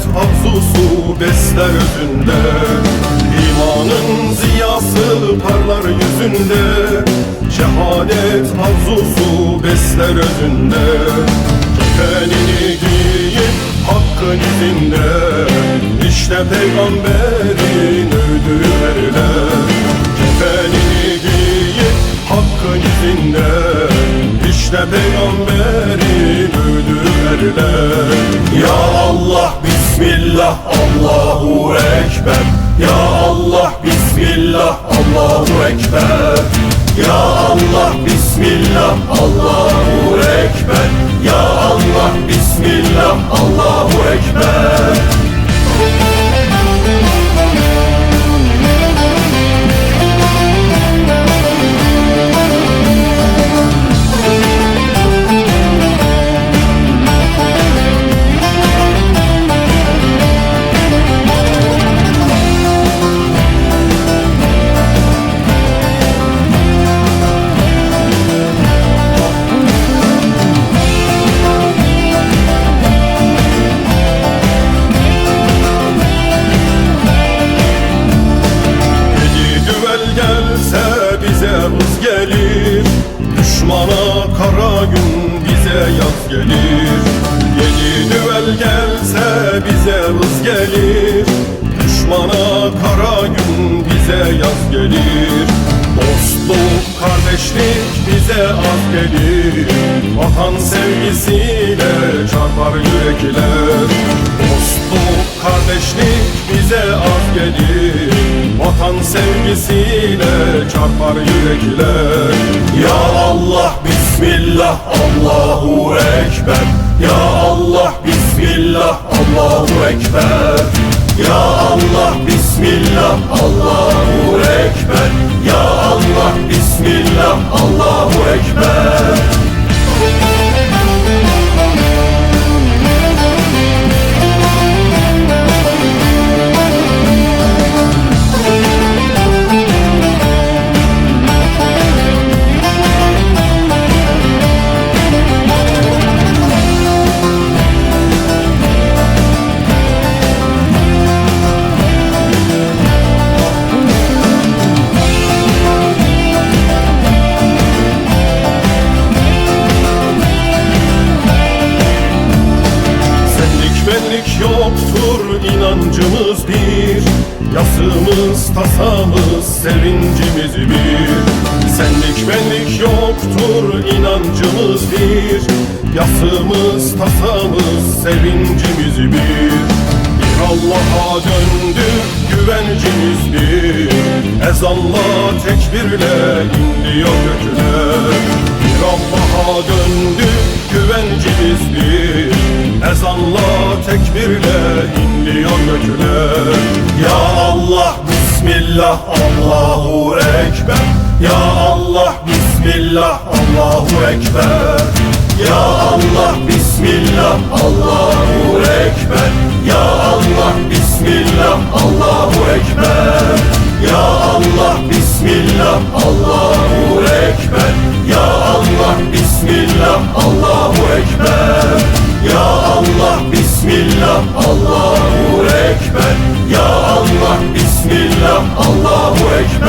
Şehadet arzusu besler özünde. İmanın ziyası parlar yüzünde. Şehadet arzusu besler özünde. Kefenini giyip hakkın izinde. İşte peygamberin öldüğü veriler Kefenini giyip hakkın izinde. İşte peygamberin öldüğü veriler Ya Allah Bismillah Allahu Ekber. Ya Allah Bismillah Allahu Ekber. Ya Allah Bismillah Allahu yaz gelir. Yedi düvel gelse bize hız gelir. Düşmana kara gün bize yaz gelir. Dostluk, kardeşlik bize az gelir. Vatan sevgisiyle çarpar yürekler. Dostluk, kardeşlik bize az gelir. Vatan sevgisiyle çarpar yürekler. Ya Allah Bismillah Allahu Ekber. Ya Allah Bismillah Allahu Ekber inancımız bir Yasımız tasamız sevincimiz bir. Senlik benlik yoktur inancımız bir Yasımız tasamız sevincimiz bir. Bir Allah'a döndük güvencimiz bir. Ezanla tekbirle iniyor gökler. Bir Allah'a döndük güvencimiz bir. Ezanla tekbirle inliyor gökler Ya Allah Bismillah Allahu Ekber. Ya Allah Bismillah Allahu Ekber. Ya Allah Bismillah Allahu Ekber. Ya Allah Bismillah Allahu Ekber. Ya Allah Bismillah Allahu Ekber. Ya Allah Bismillah Allahu Allahu Ekber